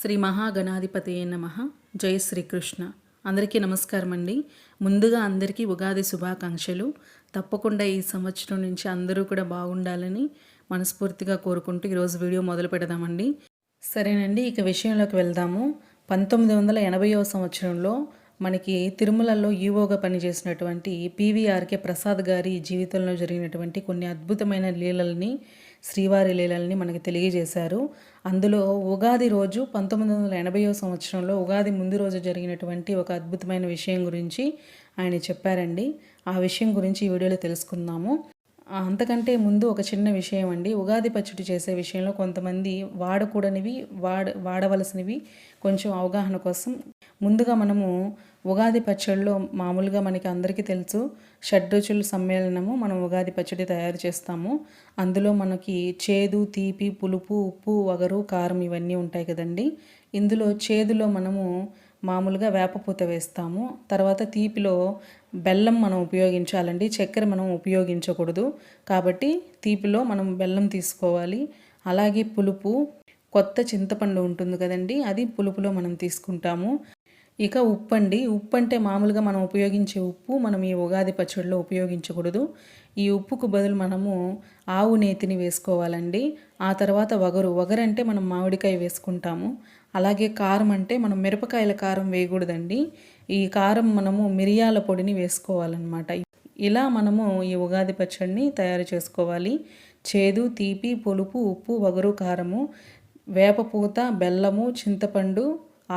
శ్రీ మహాగణాధిపతి నమ. జయ శ్రీకృష్ణ. అందరికీ నమస్కారం అండి ముందుగా అందరికీ ఉగాది శుభాకాంక్షలు. తప్పకుండా ఈ సంవత్సరం నుంచి అందరూ కూడా బాగుండాలని మనస్ఫూర్తిగా కోరుకుంటూ ఈరోజు వీడియో మొదలు పెడదామండి. సరేనండి ఇక విషయంలోకి వెళ్దాము. పంతొమ్మిది వందల ఎనభైవ సంవత్సరంలో మనకి తిరుమలలో ఈవోగా పనిచేసినటువంటి పీవీఆర్కే ప్రసాద్ గారి జీవితంలో జరిగినటువంటి కొన్ని అద్భుతమైన లీలల్ని శ్రీవారి లీలల్ని మనకి తెలియజేశారు. అందులో ఉగాది రోజు పంతొమ్మిది వందల ఎనభైవ సంవత్సరంలో ఉగాది ముందు రోజు జరిగినటువంటి ఒక అద్భుతమైన విషయం గురించి ఆయన చెప్పారండి. ఆ విషయం గురించి ఈ వీడియోలో తెలుసుకుందాము. అంతకంటే ముందు ఒక చిన్న విషయం అండి. ఉగాది పచ్చడి చేసే విషయంలో కొంతమంది వాడకూడనివి వాడ వాడవలసినవి కొంచెం అవగాహన కోసం. ముందుగా మనము ఉగాది పచ్చడిలో మామూలుగా మనకి అందరికీ తెలుసు షడ్రుచుల సమ్మేళనము మనం ఉగాది పచ్చడి తయారు చేస్తాము. అందులో మనకి చేదు తీపి పులుపు ఉప్పు వగరు కారం ఇవన్నీ ఉంటాయి కదండి. ఇందులో చేదులో మనము మామూలుగా వేపపూత వేస్తాము. తర్వాత తీపిలో బెల్లం మనం ఉపయోగించాలండి. చక్కెర మనం ఉపయోగించకూడదు. కాబట్టి తీపిలో మనం బెల్లం తీసుకోవాలి. అలాగే పులుపు కొత్త చింతపండు ఉంటుంది కదండి అది పులుపులో మనం తీసుకుంటాము. ఇక ఉప్పు అండి ఉప్పు అంటే మామూలుగా మనం ఉపయోగించే ఉప్పు మనం ఈ ఉగాది పచ్చడిలో ఉపయోగించకూడదు. ఈ ఉప్పుకు బదులు మనము ఆవు నేతిని వేసుకోవాలండి. ఆ తర్వాత వగరు. వగరు అంటే మనం మామిడికాయ వేసుకుంటాము. అలాగే కారం అంటే మనం మిరపకాయల కారం వేయకూడదండి. ఈ కారం మనము మిరియాల పొడిని వేసుకోవాలన్నమాట. ఇలా మనము ఈ ఉగాది పచ్చడిని తయారు చేసుకోవాలి. చేదు తీపి పులుపు ఉప్పు వగరు కారము వేపపూత బెల్లము చింతపండు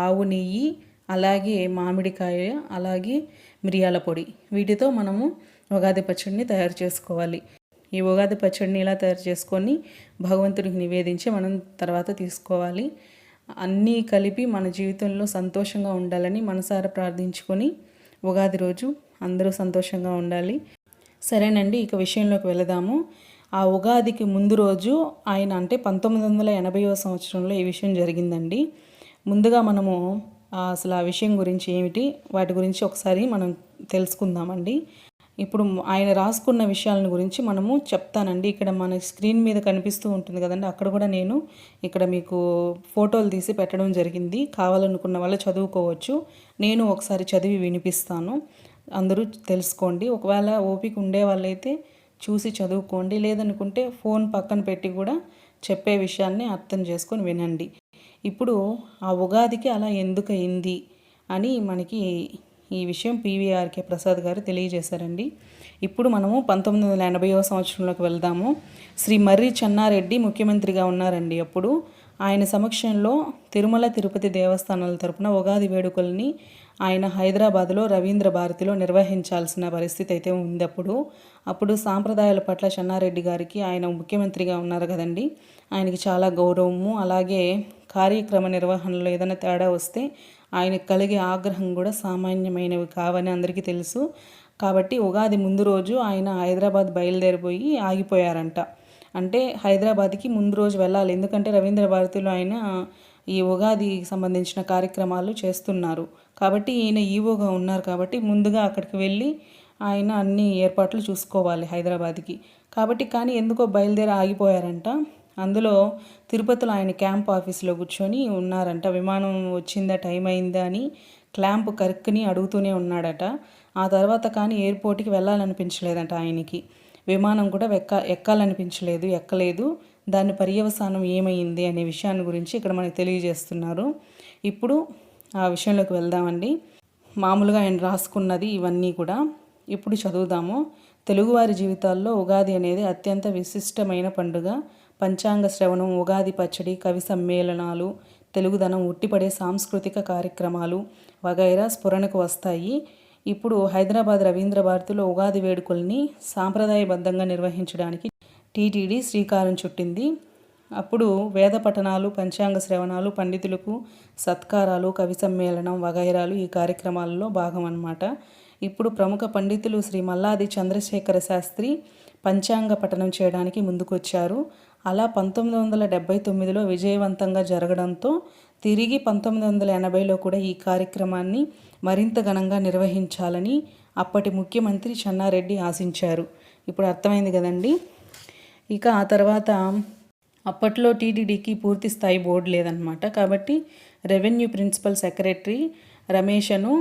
ఆవు నెయ్యి అలాగే మామిడికాయ అలాగే మిరియాల పొడి. వీటితో మనము ఉగాది పచ్చడిని తయారు చేసుకోవాలి. ఈ ఉగాది పచ్చడిని ఇలా తయారు చేసుకొని భగవంతుడికి నివేదించి మనం తర్వాత తీసుకోవాలి. అన్నీ కలిపి మన జీవితంలో సంతోషంగా ఉండాలని మనసారా ప్రార్థించుకొని ఉగాది రోజు అందరూ సంతోషంగా ఉండాలి. సరేనండి ఇక విషయంలోకి వెళదాము. ఆ ఉగాదికి ముందు రోజు ఆయన అంటే పంతొమ్మిది వందల ఎనభైవ సంవత్సరంలో ఈ విషయం జరిగిందండి. ముందుగా మనము అసలు ఆ విషయం గురించి ఏమిటి? వాటి గురించి ఒకసారి మనం తెలుసుకుందామండి. ఇప్పుడు ఆయన రాసుకున్న విషయాలను గురించి మనము చెప్తానండి. ఇక్కడ మన స్క్రీన్ మీద కనిపిస్తూ ఉంటుంది కదండి. అక్కడ కూడా నేను ఇక్కడ మీకు ఫోటోలు తీసి పెట్టడం జరిగింది. కావాలనుకున్న వాళ్ళు చదువుకోవచ్చు. నేను ఒకసారి చదివి వినిపిస్తాను. అందరూ తెలుసుకోండి. ఒకవేళ ఓపిక ఉండే వాళ్ళైతే చూసి చదువుకోండి. లేదనుకుంటే ఫోన్ పక్కన పెట్టి కూడా చెప్పే విషయాన్ని అర్థం చేసుకొని వినండి. ఇప్పుడు ఆ ఉగాదికి అలా ఎందుకు అయింది అని మనకి ఈ విషయం పీవీఆర్కే ప్రసాద్ గారు తెలియజేశారండి. ఇప్పుడు మనము పంతొమ్మిది వందల ఎనభైవ సంవత్సరంలోకి వెళ్దాము. శ్రీ మర్రి చెన్నారెడ్డి ముఖ్యమంత్రిగా ఉన్నారండి అప్పుడు. ఆయన సమక్షంలో తిరుమల తిరుపతి దేవస్థానాల తరపున ఉగాది వేడుకల్ని ఆయన హైదరాబాద్లో రవీంద్ర భారతిలో నిర్వహించాల్సిన పరిస్థితి అయితే ఉంది అప్పుడు. అప్పుడు సాంప్రదాయాల పట్ల చెన్నారెడ్డి గారికి ఆయన ముఖ్యమంత్రిగా ఉన్నారు కదండి. ఆయనకి చాలా గౌరవము అలాగే కార్యక్రమ నిర్వహణలో ఏదైనా తేడా వస్తే ఆయనకు కలిగే ఆగ్రహం కూడా సామాన్యమైనవి కావని అందరికీ తెలుసు. కాబట్టి ఉగాది ముందు రోజు ఆయన హైదరాబాద్ బయలుదేరిపోయి ఆగిపోయారంట. అంటే హైదరాబాద్కి ముందు రోజు వెళ్ళాలి. ఎందుకంటే రవీంద్ర భారతిలో ఆయన ఈ ఉగాదికి సంబంధించిన కార్యక్రమాలు చేస్తున్నారు. కాబట్టి ఈయన ఈవోగా ఉన్నారు కాబట్టి ముందుగా అక్కడికి వెళ్ళి ఆయన అన్ని ఏర్పాట్లు చూసుకోవాలి హైదరాబాద్కి. కాబట్టి కానీ ఎందుకో బయలుదేరి ఆగిపోయారంట. అందులో తిరుపతిలో ఆయన క్యాంప్ ఆఫీస్లో కూర్చొని ఉన్నారంట. విమానం వచ్చిందా టైం అయిందా అని క్లాంప్ కరుక్కుని అడుగుతూనే ఉన్నాడట. ఆ తర్వాత కానీ ఎయిర్పోర్ట్కి వెళ్ళాలనిపించలేదంట ఆయనకి. విమానం కూడా ఎక్క ఎక్కాలనిపించలేదు ఎక్కలేదు. దాని పర్యవసానం ఏమైంది అనే విషయాన్ని గురించి ఇక్కడ మనకు తెలియజేస్తున్నారు. ఇప్పుడు ఆ విషయంలోకి వెళ్దామండి. మామూలుగా ఆయన రాసుకున్నది ఇవన్నీ కూడా. ఇప్పుడు చదువుదాము. తెలుగువారి జీవితాల్లో ఉగాది అనేది అత్యంత విశిష్టమైన పండుగ. పంచాంగ శ్రవణం ఉగాది పచ్చడి కవి సమ్మేళనాలు తెలుగుదనం ఉట్టిపడే సాంస్కృతిక కార్యక్రమాలు వగైరా స్ఫురణకు వస్తాయి. ఇప్పుడు హైదరాబాద్ రవీంద్ర భారతిలో ఉగాది వేడుకల్ని సాంప్రదాయబద్ధంగా నిర్వహించడానికి టీటీడీ శ్రీకారం చుట్టింది. అప్పుడు వేద పఠనాలు పంచాంగ శ్రవణాలు పండితులకు సత్కారాలు కవి సమ్మేళనం వగైరాలు ఈ కార్యక్రమాలలో భాగం అన్నమాట ఇప్పుడు ప్రముఖ పండితులు శ్రీ మల్లాది చంద్రశేఖర శాస్త్రి పంచాంగ పఠనం చేయడానికి ముందుకొచ్చారు. అలా పంతొమ్మిది వందల డెబ్బై తొమ్మిదిలో విజయవంతంగా జరగడంతో తిరిగి పంతొమ్మిది వందల ఎనభైలో కూడా ఈ కార్యక్రమాన్ని మరింత ఘనంగా నిర్వహించాలని అప్పటి ముఖ్యమంత్రి చెన్నారెడ్డి ఆశించారు. ఇప్పుడు అర్థమైంది కదండి? ఇక ఆ తర్వాత అప్పట్లో టీటీడీకి పూర్తి స్థాయి బోర్డు లేదనమాట కాబట్టి రెవెన్యూ ప్రిన్సిపల్ సెక్రటరీ రమేషను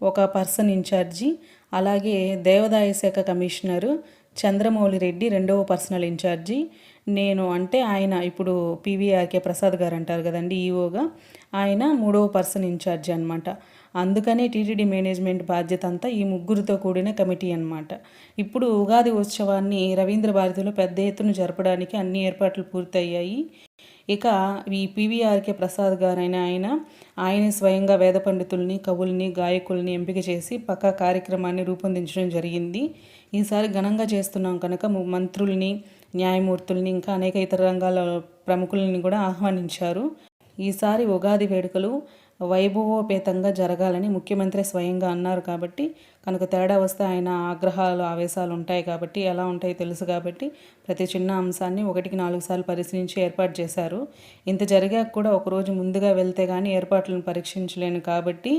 ఒక పర్సన్ ఇన్ఛార్జి అలాగే దేవాదాయ శాఖ కమిషనరు చంద్రమౌళి రెడ్డి రెండవ పర్సనల్ ఇన్ఛార్జి. నేను అంటే ఆయన ఇప్పుడు పీవీఆర్కే ప్రసాద్ గారు అంటారు కదండి ఈఓగా ఆయన మూడవ పర్సన్ ఇన్ఛార్జి అనమాట అందుకనే టీటీడీ మేనేజ్మెంట్ బాధ్యత అంతా ఈ ముగ్గురితో కూడిన కమిటీ అనమాట ఇప్పుడు ఉగాది ఉత్సవాన్ని రవీంద్ర భారతిలో పెద్ద ఎత్తున జరపడానికి అన్ని ఏర్పాట్లు పూర్తయ్యాయి. ఇక ఈ పీవీఆర్కే ప్రసాద్ గారైన ఆయన ఆయన స్వయంగా వేద పండితుల్ని కవుల్ని గాయకుల్ని ఎంపిక చేసి పక్కా కార్యక్రమాన్ని రూపొందించడం జరిగింది. ఈసారి ఘనంగా చేస్తున్నాం కనుక మంత్రుల్ని న్యాయమూర్తుల్ని ఇంకా అనేక ఇతర రంగాల ప్రముఖుల్ని కూడా ఆహ్వానించారు. ఈసారి ఉగాది వేడుకలు వైభవోపేతంగా జరగాలని ముఖ్యమంత్రి స్వయంగా అన్నారు కాబట్టి కనుక తేడా వస్తే ఆయన ఆగ్రహాలు ఆవేశాలు ఉంటాయి కాబట్టి ఎలా ఉంటాయి తెలుసు కాబట్టి ప్రతి చిన్న అంశాన్ని ఒకటికి నాలుగు సార్లు పరిశీలించి ఏర్పాటు చేశారు. ఇంత జరిగాక కూడా ఒకరోజు ముందుగా వెళ్తే కానీ ఏర్పాట్లను పరీక్షించలేను కాబట్టి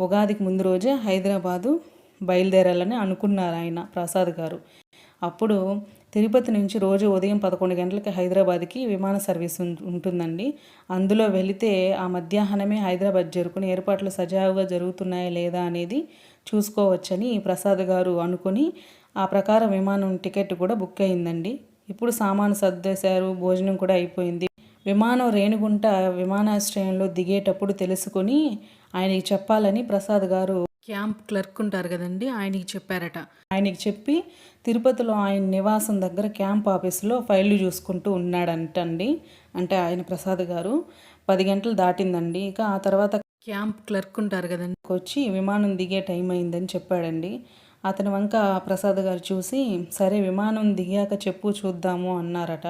ఉగాదికి ముందు రోజే హైదరాబాదు బయలుదేరాలని అనుకున్నారు ఆయన ప్రసాద్ గారు. అప్పుడు తిరుపతి నుంచి రోజు ఉదయం పదకొండు గంటలకి హైదరాబాద్కి విమాన సర్వీస్ ఉంటుందండి. అందులో వెళితే ఆ మధ్యాహ్నమే హైదరాబాద్ చేరుకుని ఏర్పాట్లు సజావుగా జరుగుతున్నాయా లేదా అనేది చూసుకోవచ్చని ప్రసాద్ గారు అనుకుని ఆ ప్రకారం విమానం టికెట్ కూడా బుక్ అయిందండి. ఇప్పుడు సామాను సర్దేశారు భోజనం కూడా అయిపోయింది. విమానం రేణుగుంట విమానాశ్రయంలో దిగేటప్పుడు తెలుసుకొని ఆయనకి చెప్పాలని ప్రసాద్ గారు క్యాంప్ క్లర్క్ ఉంటారు కదండి ఆయనకి చెప్పారట. ఆయనకి చెప్పి తిరుపతిలో ఆయన నివాసం దగ్గర క్యాంప్ ఆఫీసులో ఫైళ్ళు చూసుకుంటూ ఉన్నాడంటండి. అంటే ఆయన ప్రసాద్ గారు పది గంటలు దాటిందండి. ఇక ఆ తర్వాత క్యాంప్ క్లర్క్ ఉంటారు కదండి. వచ్చి విమానం దిగే టైం అయిందని చెప్పాడండి. అతని వంక ప్రసాద్ గారు చూసి సరే విమానం దిగాక చెప్పు చూద్దాము అన్నారట.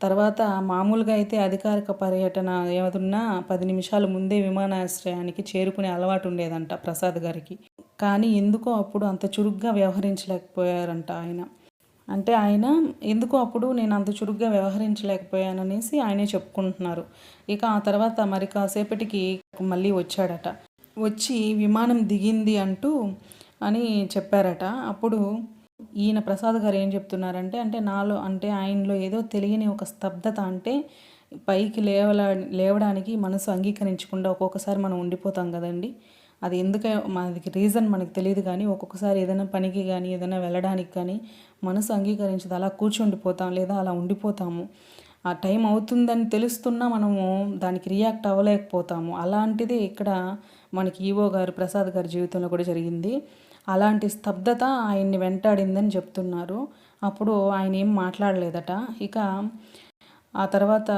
తర్వాత మామూలుగా అయితే అధికారిక పర్యటన ఏమన్నా పది నిమిషాల ముందే విమానాశ్రయానికి చేరుకునే అలవాటు ఉండేదంట ప్రసాద్ గారికి. కానీ ఎందుకో అప్పుడు అంత చురుగ్గా వ్యవహరించలేకపోయారంట ఆయన. అంటే ఆయన ఎందుకో అప్పుడు నేను అంత చురుగ్గా వ్యవహరించలేకపోయాననేసి ఆయనే చెప్పుకుంటున్నారు. ఇక ఆ తర్వాత మరి కాసేపటికి మళ్ళీ వచ్చాడట. వచ్చి విమానం దిగింది అంటూ అని చెప్పారట. అప్పుడు ఈయన ప్రసాద్ గారు ఏం చెప్తున్నారంటే అంటే నాలో అంటే ఆయనలో ఏదో తెలియని ఒక స్తబ్దత అంటే పైకి లేవల లేవడానికి మనసు అంగీకరించకుండా ఒక్కొక్కసారి మనం ఉండిపోతాం కదండి. అది ఎందుకే మనకి రీజన్ మనకు తెలియదు కానీ ఒక్కొక్కసారి ఏదైనా పనికి కానీ ఏదైనా వెళ్ళడానికి కానీ మనసు అంగీకరించదు. అలా కూర్చుండిపోతాం లేదా అలా ఉండిపోతాము. ఆ టైం అవుతుందని తెలుస్తున్నా మనము దానికి రియాక్ట్ అవ్వలేకపోతాము. అలాంటిది ఇక్కడ మనకి ఈవో గారు ప్రసాద్ గారి జీవితంలో కూడా జరిగింది. అలాంటి స్తబ్దత ఆయన్ని వెంటాడిందని చెప్తున్నారు. అప్పుడు ఆయన ఏం మాట్లాడలేదట. ఇక ఆ తర్వాత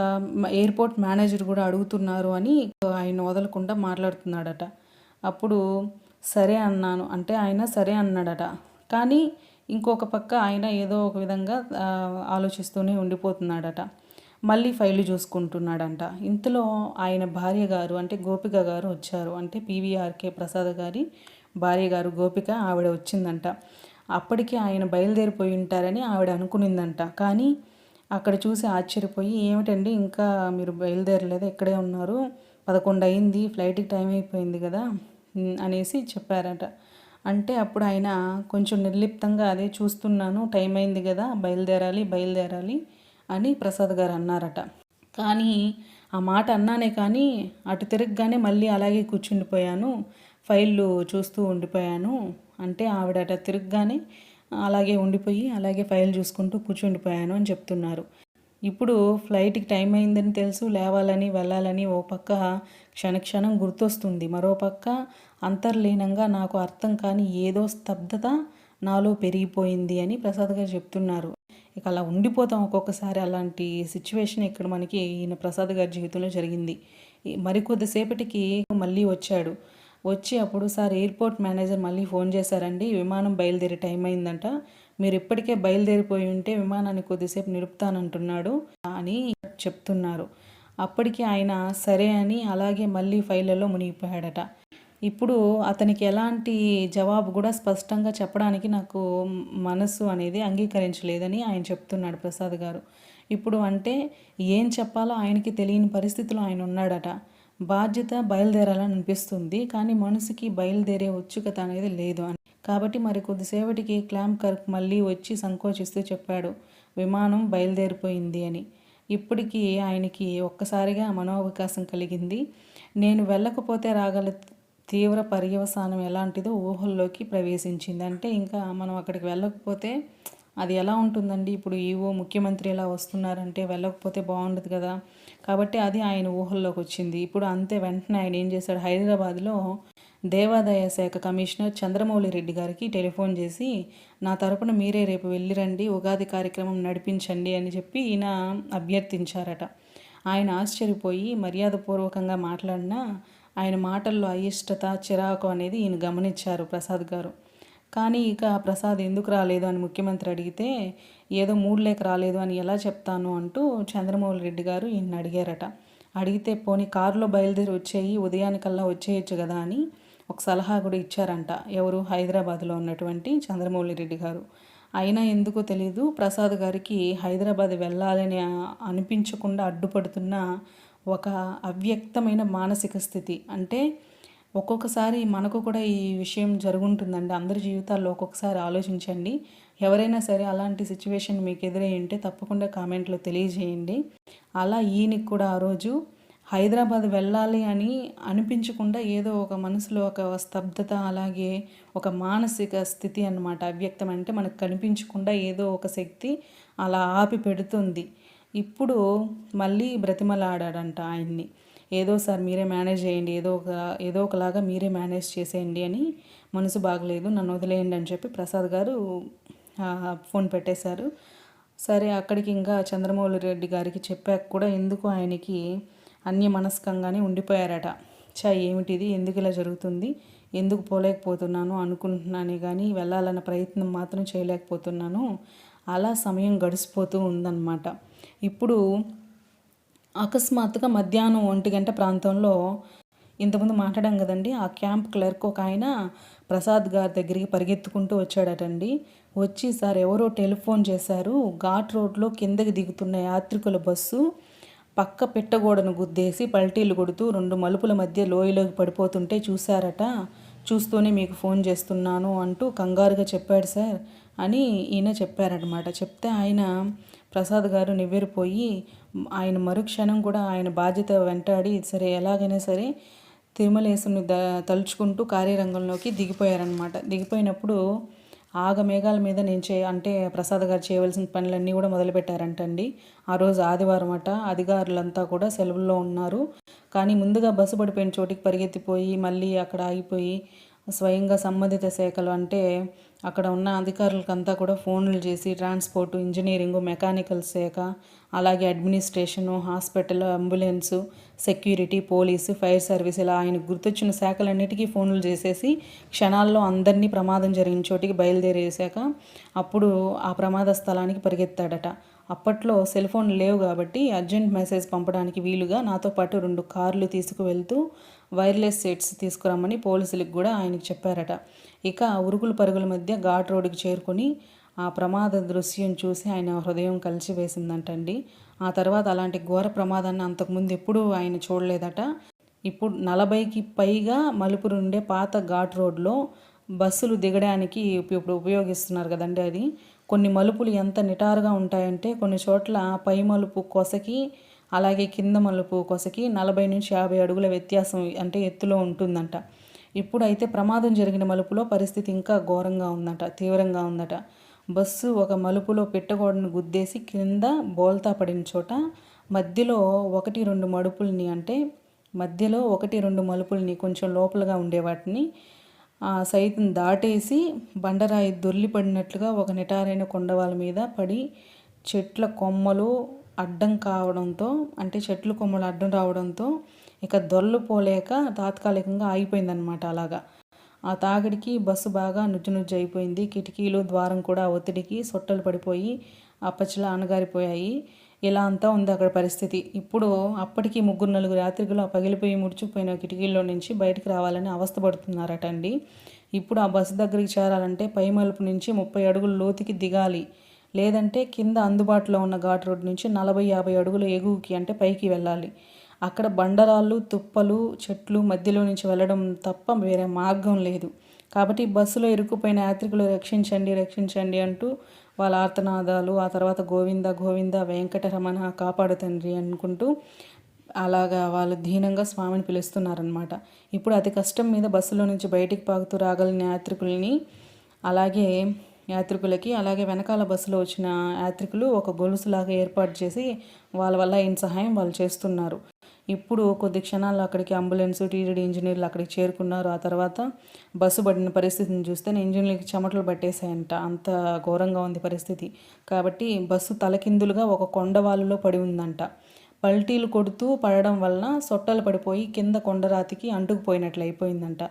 ఎయిర్పోర్ట్ మేనేజర్ కూడా అడుగుతున్నారు అని ఆయన వదలకుండా మాట్లాడుతున్నాడట. అప్పుడు సరే అన్నాను. అంటే ఆయన సరే అన్నాడట. కానీ ఇంకొక పక్క ఆయన ఏదో ఒక విధంగా ఆలోచిస్తూనే ఉండిపోతున్నాడట. మళ్ళీ ఫైల్ చూసుకుంటున్నాడంట. ఇంతలో ఆయన భార్య గారు అంటే గోపిక గారు వచ్చారు. అంటే పీవీఆర్కే ప్రసాద్ గారి భార్య గారు గోపిక ఆవిడ వచ్చిందంట. అప్పటికి ఆయన బయలుదేరిపోయి ఉంటారని ఆవిడ అనుకునిందంట. కానీ అక్కడ చూసి ఆశ్చర్యపోయి ఏమిటండి ఇంకా మీరు బయలుదేరలేదు? ఇక్కడే ఉన్నారు. పదకొండు అయింది ఫ్లైట్కి టైం అయిపోయింది కదా అనేసి చెప్పారట. అంటే అప్పుడు ఆయన కొంచెం నిర్లిప్తంగా అదే చూస్తున్నాను. టైం అయింది కదా బయలుదేరాలి బయలుదేరాలి అని ప్రసాద్ గారు అన్నారట. కానీ ఆ మాట అన్నానే కానీ అటు తిరగగానే మళ్ళీ అలాగే కూర్చుండిపోయాను. ఫైళ్ళు చూస్తూ ఉండిపోయాను. అంటే ఆవిడట తిరగగానే అలాగే ఉండిపోయి అలాగే ఫైల్ చూసుకుంటూ కూర్చుండిపోయాను అని చెప్తున్నారు. ఇప్పుడు ఫ్లైట్కి టైం అయిందని తెలుసు లేవాలని వెళ్ళాలని ఓ పక్క క్షణక్షణం గుర్తొస్తుంది. మరో పక్క అంతర్లీనంగా నాకు అర్థం కాని ఏదో స్తబ్దత నాలో పెరిగిపోయింది అని ప్రసాద్ గారు చెప్తున్నారు. ఇక అలా ఉండిపోతాం ఒక్కొక్కసారి. అలాంటి సిచ్యువేషన్ ఇక్కడ మనకి ఈయన ప్రసాద్ గారి జీవితంలో జరిగింది. మరికొద్దిసేపటికి మళ్ళీ వచ్చాడు. వచ్చి అప్పుడు సార్ ఎయిర్పోర్ట్ మేనేజర్ మళ్ళీ ఫోన్ చేశారండి విమానం బయలుదేరి టైం అయిందంట. మీరు ఇప్పటికే బయలుదేరిపోయి ఉంటే విమానాన్ని కొద్దిసేపు నిలుపుతానంటున్నాడు అని చెప్తున్నారు. అప్పటికి ఆయన సరే అని అలాగే మళ్ళీ ఫైళ్ళలో మునిగిపోయాడట. ఇప్పుడు అతనికి ఎలాంటి జవాబు కూడా స్పష్టంగా చెప్పడానికి నాకు మనసు అనేది అంగీకరించలేదని ఆయన చెప్తున్నాడు ప్రసాద్ గారు. ఇప్పుడు అంటే ఏం చెప్పాలో ఆయనకి తెలియని పరిస్థితిలో ఆయన ఉన్నాడట. బాధ్యత బయలుదేరాలని అనిపిస్తుంది కానీ మనసుకి బయలుదేరే ఉత్సుకత అనేది లేదు అని. కాబట్టి మరి కొద్దిసేపటికి క్లామ్ కర్క్ మళ్ళీ వచ్చి సంకోచిస్తూ చెప్పాడు విమానం బయలుదేరిపోయింది అని. ఇప్పటికీ ఆయనకి ఒక్కసారిగా మనోవకాశం కలిగింది. నేను వెళ్ళకపోతే రాగల తీవ్ర పర్యవసానం ఎలాంటిదో ఊహల్లోకి ప్రవేశించింది. అంటే ఇంకా మనం అక్కడికి వెళ్ళకపోతే అది ఎలా ఉంటుందండి? ఇప్పుడు ఈవో ముఖ్యమంత్రి ఎలా వస్తున్నారంటే వెళ్ళకపోతే బాగుండదు కదా. కాబట్టి అది ఆయన ఊహల్లోకి వచ్చింది ఇప్పుడు అంతే వెంటనే ఆయన ఏం చేశాడు? హైదరాబాద్లో దేవాదాయ శాఖ కమిషనర్ చంద్రమౌళి రెడ్డి గారికి టెలిఫోన్ చేసి నా తరపున మీరే రేపు వెళ్ళిరండి ఉగాది కార్యక్రమం నడిపించండి అని చెప్పి ఈయన అభ్యర్థించారట. ఆయన ఆశ్చర్యపోయి మర్యాదపూర్వకంగా మాట్లాడినా ఆయన మాటల్లో అయిష్టత చిరాకు అనేది ఈయన గమనించారు ప్రసాద్ గారు. కానీ ఇక ప్రసాద్ ఎందుకు రాలేదు అని ముఖ్యమంత్రి అడిగితే ఏదో మూడు లేక రాలేదు అని ఎలా చెప్తాను అంటూ చంద్రమౌళి రెడ్డి గారు ఈయన అడిగారట. అడిగితే పోనీ కారులో బయలుదేరి వచ్చేయి ఉదయానికల్లా వచ్చేయచ్చు కదా అని ఒక సలహా కూడా ఇచ్చారంట. ఎవరు? హైదరాబాద్లో ఉన్నటువంటి చంద్రమౌళి రెడ్డి గారు. అయినా ఎందుకో తెలీదు. ప్రసాద్ గారికి హైదరాబాద్ వెళ్ళాలని అనిపించకుండా అడ్డుపడుతున్న ఒక అవ్యక్తమైన మానసిక స్థితి. అంటే ఒక్కొక్కసారి మనకు కూడా ఈ విషయం జరుగుంటుందండి. అందరి జీవితాల్లో ఒక్కొక్కసారి ఆలోచించండి. ఎవరైనా సరే అలాంటి సిచ్యువేషన్ మీకు ఎదురై ఉంటే తప్పకుండా కామెంట్లో తెలియజేయండి. అలా ఈయనకి కూడా ఆ రోజు హైదరాబాద్ వెళ్ళాలి అని అనిపించకుండా ఏదో ఒక మనసులో ఒక స్తబ్దత అలాగే ఒక మానసిక స్థితి అన్నమాట అవ్యక్తం అంటే మనకు కనిపించకుండా ఏదో ఒక శక్తి అలా ఆపి పెడుతుంది. ఇప్పుడు మళ్ళీ బ్రతిమలాడాడంట ఆయన్ని. ఏదో సార్ మీరే మేనేజ్ చేయండి ఏదో ఒక ఏదో ఒకలాగా మీరే మేనేజ్ చేసేయండి అని మనసు బాగలేదు నన్ను వదిలేయండి అని చెప్పి ప్రసాద్ గారు ఫోన్ పెట్టేశారు. సరే అక్కడికి ఇంకా చంద్రమౌళి రెడ్డి గారికి చెప్పాక కూడా ఎందుకు ఆయనకి అన్యమనస్కంగానే ఉండిపోయారట. చా ఏమిటిది? ఎందుకు ఇలా జరుగుతుంది? ఎందుకు పోలేకపోతున్నాను అనుకుంటున్నాను కానీ వెళ్ళాలన్న ప్రయత్నం మాత్రం చేయలేకపోతున్నాను. అలా సమయం గడిచిపోతూ ఉందన్నమాట. ఇప్పుడు అకస్మాత్తుగా మధ్యాహ్నం ఒంటి గంట ప్రాంతంలో ఇంతకుముందు మాట్లాడాం కదండి ఆ క్యాంప్ క్లర్క్ ఒక ఆయన ప్రసాద్ గారి దగ్గరికి పరిగెత్తుకుంటూ వచ్చాడటండి. వచ్చి సార్ ఎవరో టెలిఫోన్ చేశారు. ఘాట్ రోడ్లో కిందకి దిగుతున్న యాత్రికుల బస్సు పక్క పెట్టగోడను గుద్దేసి పల్టీలు కొడుతూ రెండు మలుపుల మధ్య లోయలోకి పడిపోతుంటే చూశారట. చూస్తూనే మీకు ఫోన్ చేస్తున్నాను అంటూ కంగారుగా చెప్పాడు సార్ అని ఈయన చెప్పారనమాట చెప్తే ఆయన ప్రసాద్ గారు నివ్వెరిపోయి ఆయన మరుక్షణం కూడా ఆయన బాధ్యత వెంటాడి సరే ఎలాగైనా సరే తిరుమలేసుని ద తలుచుకుంటూ కార్యరంగంలోకి దిగిపోయారనమాట దిగిపోయినప్పుడు ఆగ మేఘాల మీద నేను చే అంటే ప్రసాద్ గారు చేయవలసిన పనులన్నీ కూడా మొదలుపెట్టారంటండి. ఆ రోజు ఆదివారం అట అధికారులంతా కూడా సెలవుల్లో ఉన్నారు. కానీ ముందుగా బస్సు పడిపోయిన చోటికి పరిగెత్తిపోయి మళ్ళీ అక్కడ ఆగిపోయి స్వయంగా సంబంధిత శాఖలు అంటే అక్కడ ఉన్న అధికారులకంతా కూడా ఫోన్లు చేసి ట్రాన్స్పోర్ట్ ఇంజనీరింగ్ మెకానికల్ శాఖ అలాగే administration hospital ambulance security police fire service ఇలా ఆయన గుర్తొచ్చిన శాఖలన్నిటికీ ఫోన్లు చేసేసి క్షణాల్లో అందరినీ ప్రమాదం జరిగిన చోటికి బయలుదేరేసాక అప్పుడు ఆ ప్రమాద స్థలానికి పరిగెత్తాడట. అప్పట్లో సెల్ ఫోన్ లేవు కాబట్టి అర్జెంట్ మెసేజ్ పంపడానికి వీలుగా నాతో పాటు రెండు కార్లు తీసుకువెళ్తూ వైర్లెస్ సెట్స్ తీసుకురమ్మని పోలీసులకు కూడా ఆయనకు చెప్పారట. ఇక ఉరుకుల పరుగుల మధ్య ఘాట్ రోడ్డుకి చేరుకొని ఆ ప్రమాద దృశ్యం చూసి ఆయన హృదయం కలిసి వేసిందంటండి. ఆ తర్వాత అలాంటి ఘోర ప్రమాదాన్ని అంతకుముందు ఎప్పుడూ ఆయన చూడలేదట. ఇప్పుడు నలభైకి పైగా మలుపులు ఉండే పాత ఘాట్ రోడ్లో బస్సులు దిగడానికి ఇప్పుడు ఉపయోగిస్తున్నారు కదండి అది. కొన్ని మలుపులు ఎంత నిటారుగా ఉంటాయంటే కొన్ని చోట్ల పై మలుపు కొసకి అలాగే కింద మలుపు కొసకి నలభై నుంచి యాభై అడుగుల వ్యత్యాసం అంటే ఎత్తులో ఉంటుందంట. ఇప్పుడైతే ప్రమాదం జరిగిన మలుపులో పరిస్థితి ఇంకా ఘోరంగా ఉందట తీవ్రంగా ఉందట. బస్సు ఒక మలుపులో పెట్టగోడను గుద్దేసి కింద బోల్తా పడిన చోట మధ్యలో ఒకటి రెండు మడుపుల్ని అంటే మధ్యలో ఒకటి రెండు మలుపుల్ని కొంచెం లోపలగా ఉండే వాటిని సైతం దాటేసి బండరాయి దొర్లిపడినట్లుగా ఒక నిటారైన కొండవాళ్ళ మీద పడి చెట్ల కొమ్మలు అడ్డం కావడంతో అంటే చెట్లు కొమ్మలు అడ్డం రావడంతో ఇక దొరలు పోలేక తాత్కాలికంగా ఆగిపోయిందనమాట అలాగా. ఆ తాగిడికి బస్సు బాగా నుజ్జు నుజ్జు అయిపోయింది కిటికీలు ద్వారం కూడా ఒత్తిడికి సొట్టలు పడిపోయి అప్పచ్చలా అణగారిపోయాయి. ఇలా అంతా ఉంది అక్కడ పరిస్థితి. ఇప్పుడు అప్పటికి ముగ్గురు నలుగురు యాత్రికులు ఆ పగిలిపోయి ముడిచిపోయిన కిటికీల్లో నుంచి బయటకు రావాలని అవస్థపడుతున్నారట అండి ఇప్పుడు ఆ బస్సు దగ్గరికి చేరాలంటే పై మలుపు నుంచి ముప్పై అడుగుల లోతుకి దిగాలి. లేదంటే కింద అందుబాటులో ఉన్న ఘాట్ రోడ్ నుంచి నలభై యాభై అడుగులు ఎగువకి అంటే పైకి వెళ్ళాలి. అక్కడ బండరాళ్ళు తుప్పలు చెట్లు మధ్యలో నుంచి వెళ్ళడం తప్ప వేరే మార్గం లేదు. కాబట్టి బస్సులో ఇరుక్కుపోయిన యాత్రికులు రక్షించండి రక్షించండి అంటూ వాళ్ళ ఆర్తనాదాలు ఆ తర్వాత గోవింద గోవింద వెంకటరమణ కాపాడు తండ్రి అనుకుంటూ అలాగా వాళ్ళు దీనంగా స్వామిని పిలుస్తున్నారనమాట ఇప్పుడు అతి కష్టం మీద బస్సులో నుంచి బయటికి పాకుతూ రాగలిగిన యాత్రికుల్ని అలాగే యాత్రికులకి అలాగే వెనకాల బస్సులో వచ్చిన యాత్రికులు ఒక గొలుసులాగా ఏర్పాటు చేసి వాళ్ళ వల్ల అయిన సహాయం వాళ్ళు చేస్తున్నారు. ఇప్పుడు కొద్ది క్షణాల్లో అక్కడికి అంబులెన్స్ టీటీడీ ఇంజనీర్లు అక్కడికి చేరుకున్నారు. ఆ తర్వాత బస్సు పడిన పరిస్థితిని చూస్తే ఇంజనీర్లకి చెమటలు పట్టేశాయంట. అంత ఘోరంగా ఉంది పరిస్థితి. కాబట్టి బస్సు తలకిందులుగా ఒక కొండవాలులో పడి ఉందంట. పల్టీలు కొడుతూ పడడం వలన సొట్టలు పడిపోయి కింద కొండరాతికి అంటుకుపోయినట్లు అయిపోయిందంట.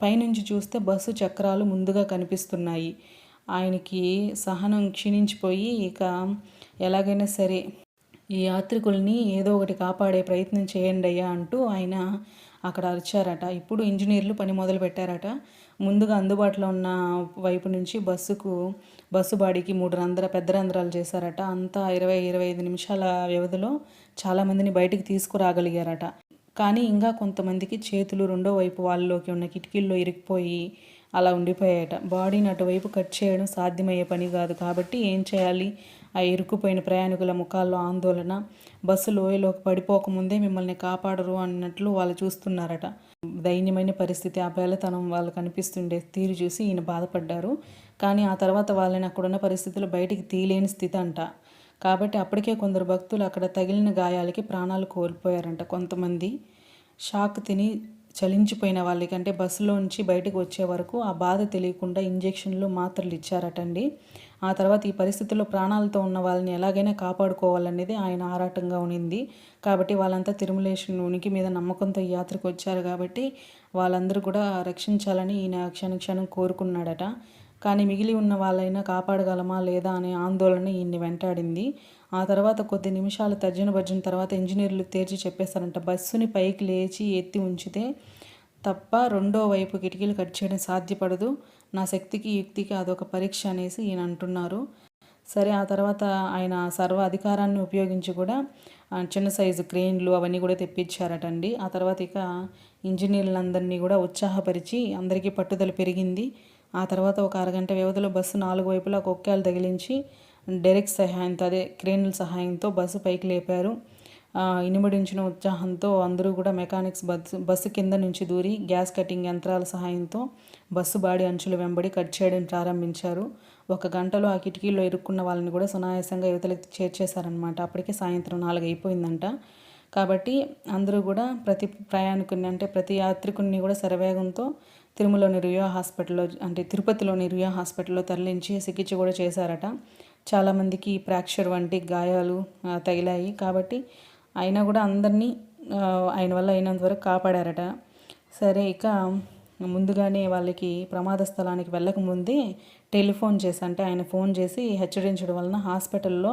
పైనుంచి చూస్తే బస్సు చక్రాలు ముందుగా కనిపిస్తున్నాయి. ఆయనకి సహనం క్షీణించిపోయి ఇక ఎలాగైనా సరే ఈ యాత్రికుల్ని ఏదో ఒకటి కాపాడే ప్రయత్నం చేయండి అయ్యా అంటూ ఆయన అక్కడ అరిచారట. ఇప్పుడు ఇంజనీర్లు పని మొదలు పెట్టారట. ముందుగా అందుబాటులో ఉన్న వైపు నుంచి బస్సుకు బస్సు బాడీకి మూడు రంధ్ర పెద్ద రంధ్రాలు చేశారట. అంతా ఇరవై ఇరవై ఐదు నిమిషాల వ్యవధిలో చాలామందిని బయటికి తీసుకురాగలిగారట. కానీ ఇంకా కొంతమందికి చేతులు రెండో వైపు వాళ్ళలోకి ఉన్న కిటికీల్లో ఇరిగిపోయి అలా ఉండిపోయాయట. బాడీని అటువైపు కట్ చేయడం సాధ్యమయ్యే పని కాదు. కాబట్టి ఏం చేయాలి? ఆ ఇరుక్కుపోయిన ప్రయాణికుల ముఖాల్లో ఆందోళన. బస్సు లోయలోకి పడిపోకముందే మిమ్మల్ని కాపాడరు అన్నట్లు వాళ్ళు చూస్తున్నారట. దైన్యమైన పరిస్థితి. ఆ బేలతనం వాళ్ళు కనిపిస్తుండే తీరు చూసి ఈయన బాధపడ్డారు. కానీ ఆ తర్వాత వాళ్ళని అక్కడున్న పరిస్థితులు బయటికి తీయలేని స్థితి అంట. కాబట్టి అప్పటికే కొందరు భక్తులు అక్కడ తగిలిన గాయాలకి ప్రాణాలు కోల్పోయారంట కొంతమంది. షాక్ తిని చలించిపోయిన వాళ్ళకంటే బస్సులోంచి బయటకు వచ్చే వరకు ఆ బాధ తెలియకుండా ఇంజెక్షన్లు మాత్రలు ఇచ్చారటండి. ఆ తర్వాత ఈ పరిస్థితుల్లో ప్రాణాలతో ఉన్న వాళ్ళని ఎలాగైనా కాపాడుకోవాలనేది ఆయన ఆరాటంగా ఉనింది. కాబట్టి వాళ్ళంతా తిరుమలేశ్వరుని ఉనికి మీద నమ్మకంతో ఈ యాత్రకు వచ్చారు కాబట్టి వాళ్ళందరూ కూడా రక్షించాలని ఈయన క్షణ క్షణం కోరుకున్నాడట. కానీ మిగిలి ఉన్న వాళ్ళైనా కాపాడగలమా లేదా అనే ఆందోళన ఈయన్ని వెంటాడింది. ఆ తర్వాత కొద్ది నిమిషాలు తర్జన భర్జన తర్వాత ఇంజనీర్లు తేర్చి చెప్పేస్తారంట. బస్సుని పైకి లేచి ఎత్తి ఉంచితే తప్ప రెండో వైపు కిటికీలు కట్ చేయడం సాధ్యపడదు. నా శక్తికి యుక్తికి అదొక పరీక్ష అనేసి ఈయన అంటున్నారు. సరే ఆ తర్వాత ఆయన సర్వ అధికారాన్ని ఉపయోగించి కూడా చిన్న సైజు క్రెయిన్లు అవన్నీ కూడా తెప్పించారటండి. ఆ తర్వాత ఇక ఇంజనీర్లందరినీ కూడా ఉత్సాహపరిచి అందరికీ పట్టుదల పెరిగింది. ఆ తర్వాత ఒక అరగంట వ్యవధిలో బస్సు నాలుగు వైపులా కొక్కాలు తగిలించి డెరెక్ సహాయంతో అదే క్రేన్ల సహాయంతో బస్సు పైకి లేపారు. ఇనుమడించిన ఉత్సాహంతో అందరూ కూడా మెకానిక్స్ బస్సు బస్సు కింద నుంచి దూరి గ్యాస్ కటింగ్ యంత్రాల సహాయంతో బస్సు బాడీ అంచులు వెంబడి కట్ చేయడం ప్రారంభించారు. ఒక గంటలో ఆ కిటికీలో ఇరుక్కున్న వాళ్ళని కూడా సునాయాసంగా యువతలకు చేర్చేశారనమాట అప్పటికే సాయంత్రం నాలుగు అయిపోయిందంట. కాబట్టి అందరూ కూడా ప్రతి ప్రయాణికుని అంటే ప్రతి యాత్రికుని కూడా శరవేగంతో తిరుమలలోని రియా హాస్పిటల్లో అంటే తిరుపతిలోని రియా హాస్పిటల్లో తరలించి చికిత్స కూడా చేశారట. చాలామందికి ఫ్రాక్చర్ వంటి గాయాలు తగిలాయి. కాబట్టి అయినా కూడా అందరినీ ఆయన వల్ల అయినంత వరకు కాపాడారట. సరే ఇక ముందుగానే వాళ్ళకి ప్రమాద స్థలానికి వెళ్ళకముందే టెలిఫోన్ చేసి అంటే ఆయన ఫోన్ చేసి హెచ్చరించడం వలన హాస్పిటల్లో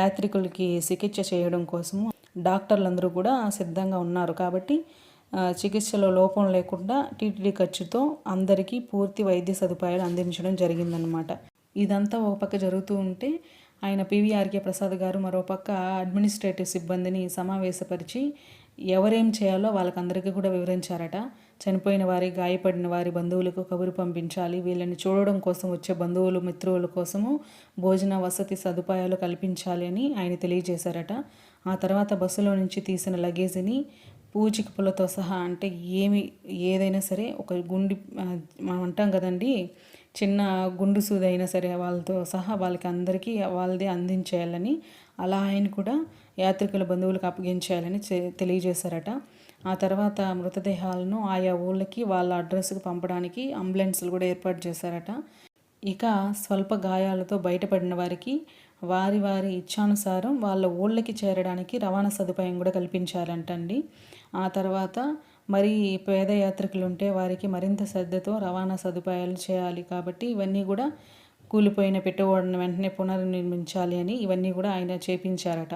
యాత్రికులకి చికిత్స చేయడం కోసము డాక్టర్లందరూ కూడా సిద్ధంగా ఉన్నారు. కాబట్టి చికిత్సలో లోపం లేకుండా టీటీడీ ఖర్చుతో అందరికీ పూర్తి వైద్య సదుపాయాలు అందించడం జరిగిందనమాట ఇదంతా ఒక పక్క జరుగుతూ ఉంటే ఆయన పివిఆర్కే ప్రసాద్ గారు మరోపక్క అడ్మినిస్ట్రేటివ్ సిబ్బందిని సమావేశపరిచి ఎవరేం చేయాలో వాళ్ళకందరికీ కూడా వివరించారట. చనిపోయిన వారి గాయపడిన వారి బంధువులకు కబురు పంపించాలి. వీళ్ళని చూడడం కోసం వచ్చే బంధువులు మిత్రువుల కోసము భోజన వసతి సదుపాయాలు కల్పించాలి అని ఆయన తెలియజేశారట. ఆ తర్వాత బస్సులో నుంచి తీసిన లగేజ్ని పూచిక సహా అంటే ఏమి ఏదైనా సరే ఒక గుండి మనం అంటాం కదండి చిన్న గుండు సూదైనా సరే వాళ్ళతో సహా వాళ్ళకి అందరికీ వాళ్ళదే అందించేయాలని అలా ఆయన కూడా యాత్రికుల బంధువులకు అప్పగించేయాలని తెలియజేశారట. ఆ తర్వాత మృతదేహాలను ఆయా ఊళ్ళకి వాళ్ళ అడ్రస్కి పంపడానికి అంబులెన్స్లు కూడా ఏర్పాటు చేశారట. ఇక స్వల్ప గాయాలతో బయటపడిన వారికి వారి వారి ఇచ్చానుసారం వాళ్ళ ఊళ్ళకి చేరడానికి రవాణా సదుపాయం కూడా కల్పించారంటండి. ఆ తర్వాత మరి పేద యాత్రికులు ఉంటే వారికి మరింత శ్రద్ధతో రవాణా సదుపాయాలు చేయాలి కాబట్టి ఇవన్నీ కూడా కూలిపోయిన పెట్టుబడిని వెంటనే పునర్నిర్మించాలి అని ఇవన్నీ కూడా ఆయన చేపించారట.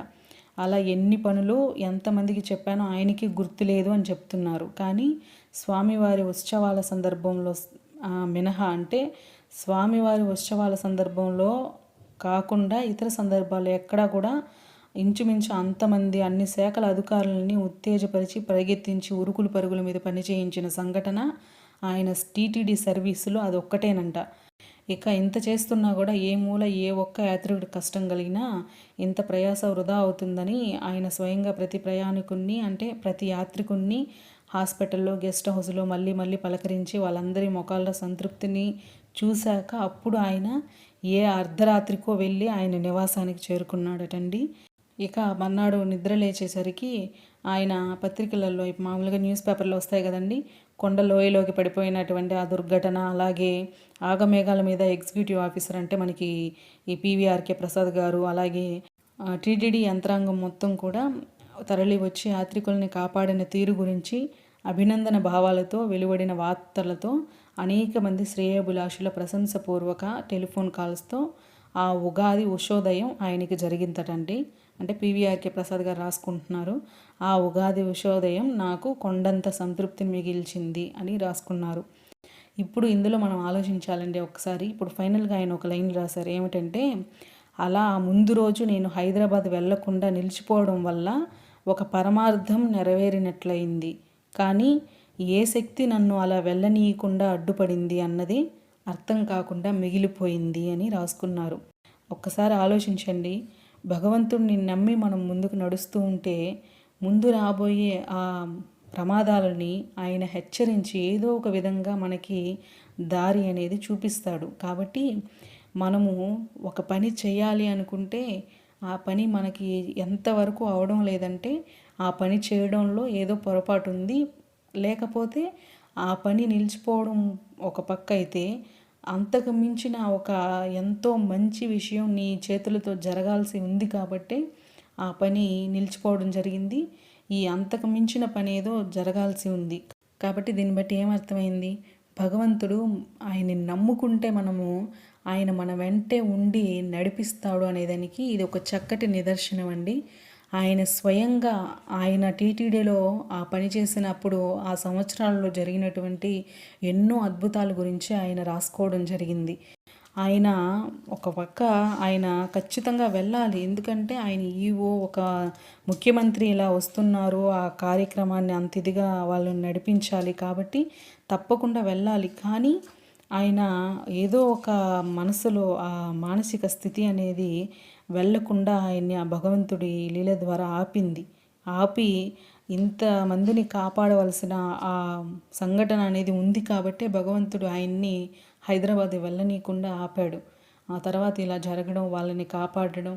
అలా ఎన్ని పనులు ఎంతమందికి చెప్పానో ఆయనకి గుర్తులేదు అని చెప్తున్నారు. కానీ స్వామివారి ఉత్సవాల సందర్భంలో మినహా అంటే స్వామివారి ఉత్సవాల సందర్భంలో కాకుండా ఇతర సందర్భాలు ఎక్కడా కూడా ఇంచుమించు అంతమంది అన్ని శాఖల అధికారులని ఉత్తేజపరిచి పరిగెత్తించి ఉరుకులు పరుగుల మీద పనిచేయించిన సంఘటన ఆయన టీటీడీ సర్వీసులో అది ఒక్కటేనంట ఇక ఇంత చేస్తున్నా కూడా ఏ మూల ఏ ఒక్క యాత్రికుడి కష్టం కలిగినా ఇంత ప్రయాస వృధా అవుతుందని ఆయన స్వయంగా ప్రతి ప్రయాణికుణ్ణి అంటే ప్రతి యాత్రికుడిని హాస్పిటల్లో గెస్ట్ హౌస్లో మళ్ళీ మళ్ళీ పలకరించి వాళ్ళందరి ముఖాల్లో సంతృప్తిని చూశాక అప్పుడు ఆయన ఏ అర్ధరాత్రికో వెళ్ళి ఆయన నివాసానికి చేరుకున్నాడటండి. ఇక మన్నాడు నిద్ర లేచేసరికి ఆయన పత్రికలలో మామూలుగా న్యూస్ పేపర్లో వస్తాయి కదండి. కొండ లోయలోకి పడిపోయినటువంటి ఆ దుర్ఘటన అలాగే ఆగమేఘాల మీద ఎగ్జిక్యూటివ్ ఆఫీసర్ అంటే మనకి ఈ పీవీఆర్కే ప్రసాద్ గారు అలాగే టీటీడీ యంత్రాంగం మొత్తం కూడా తరలి వచ్చి యాత్రికుల్ని కాపాడిన తీరు గురించి అభినందన భావాలతో వెలువడిన వార్తలతో అనేక మంది శ్రేయభిలాషుల ప్రశంసపూర్వక టెలిఫోన్ కాల్స్తో ఆ ఉగాది ఉషోదయం ఆయనకి జరిగిందటండి. అంటే పీవీఆర్కే ప్రసాద్ గారు రాసుకుంటున్నారు. ఆ ఉగాది ఉషోదయం నాకు కొండంత సంతృప్తిని మిగిల్చింది అని రాసుకున్నారు. ఇప్పుడు ఇందులో మనం ఆలోచించాలండి ఒకసారి. ఇప్పుడు ఫైనల్గా ఆయన ఒక లైన్ రాశారు. ఏమిటంటే అలా ముందు రోజు నేను హైదరాబాద్ వెళ్ళకుండా నిలిచిపోవడం వల్ల ఒక పరమార్థం నెరవేరినట్లయింది. కానీ ఏ శక్తి నన్ను అలా వెళ్ళనీయకుండా అడ్డుపడింది అన్నది అర్థం కాకుండా మిగిలిపోయింది అని రాసుకున్నారు. ఒక్కసారి ఆలోచించండి. భగవంతుడిని నమ్మి మనం ముందుకు నడుస్తూ ఉంటే ముందు రాబోయే ఆ ప్రమాదాలని ఆయన హెచ్చరించి ఏదో ఒక విధంగా మనకి దారి అనేది చూపిస్తాడు. కాబట్టి మనము ఒక పని చేయాలి అనుకుంటే ఆ పని మనకి ఎంతవరకు అవడం లేదంటే ఆ పని చేయడంలో ఏదో పొరపాటు ఉంది. లేకపోతే ఆ పని నిలిచిపోవడం ఒక పక్క అయితే అంతకు మించిన ఒక ఎంతో మంచి విషయం నీ చేతులతో జరగాల్సి ఉంది కాబట్టి ఆ పని నిలిచిపోవడం జరిగింది. ఈ అంతకు మించిన పని ఏదో జరగాల్సి ఉంది. కాబట్టి దీన్ని బట్టి ఏమర్థమైంది భగవంతుడు ఆయన్ని నమ్ముకుంటే మనము ఆయన మన వెంటే ఉండి నడిపిస్తాడు అనేదానికి ఇది ఒక చక్కటి నిదర్శనం అండి ఆయన స్వయంగా ఆయన టీటీడీలో ఆ పని చేసినప్పుడు ఆ సంవత్సరాలలో జరిగినటువంటి ఎన్నో అద్భుతాల గురించి ఆయన రాసుకోవడం జరిగింది. ఆయన ఒక పక్క ఆయన ఖచ్చితంగా వెళ్ళాలి. ఎందుకంటే ఆయన ఈవో ఒక ముఖ్యమంత్రి ఇలా వస్తున్నారు. ఆ కార్యక్రమాన్ని అంత ఇదిగా వాళ్ళని నడిపించాలి కాబట్టి తప్పకుండా వెళ్ళాలి. కానీ ఆయన ఏదో ఒక మనసులో ఆ మానసిక స్థితి అనేది వెళ్ళకుండా ఆయన్ని ఆ భగవంతుడి లీల ద్వారా ఆపింది. ఆపి ఇంతమందిని కాపాడవలసిన ఆ సంఘటన అనేది ఉంది కాబట్టే భగవంతుడు ఆయన్ని హైదరాబాద్ వెళ్ళనీయకుండా ఆపాడు. ఆ తర్వాత ఇలా జరగడం వాళ్ళని కాపాడడం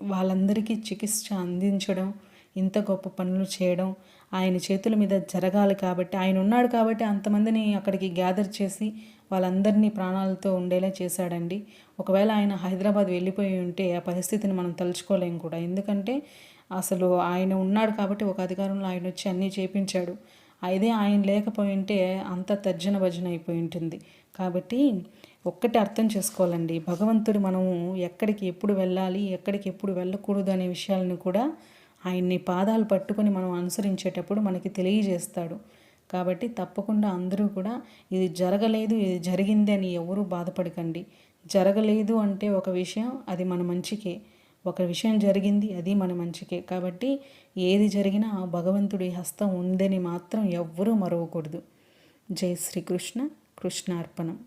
వాళ్ళందరికీ చికిత్స అందించడం ఇంత గొప్ప పనులు చేయడం ఆయన చేతుల మీద జరగాలి కాబట్టి ఆయన ఉన్నాడు కాబట్టి అంతమందిని అక్కడికి గ్యాదర్ చేసి వాళ్ళందరినీ ప్రాణాలతో ఉండేలా చేశాడండి. ఒకవేళ ఆయన హైదరాబాద్ వెళ్ళిపోయి ఉంటే ఆ పరిస్థితిని మనం తలుచుకోలేం కూడా. ఎందుకంటే అసలు ఆయన ఉన్నాడు కాబట్టి ఒక అధికారంలో ఆయన వచ్చి అన్నీ చేపించాడు. అదే ఆయన లేకపోయి ఉంటే అంత తర్జన భజన అయిపోయి ఉంటుంది. కాబట్టి ఒక్కటి అర్థం చేసుకోవాలండి. భగవంతుడు మనము ఎక్కడికి ఎప్పుడు వెళ్ళాలి ఎక్కడికి ఎప్పుడు వెళ్ళకూడదు అనే విషయాలను కూడా ఆయన్ని పాదాలు పట్టుకొని మనం అనుసరించేటప్పుడు మనకి తెలియజేస్తాడు. కాబట్టి తప్పకుండా అందరూ కూడా ఇది జరగలేదు ఇది జరిగింది అని ఎవరూ బాధపడకండి. జరగలేదు అంటే ఒక విషయం అది మన మంచికే. ఒక విషయం జరిగింది అది మన మంచికే. కాబట్టి ఏది జరిగినా ఆ భగవంతుడి హస్తం ఉందని మాత్రం ఎవ్వరూ మరవకూడదు. జై శ్రీకృష్ణ కృష్ణార్పణం.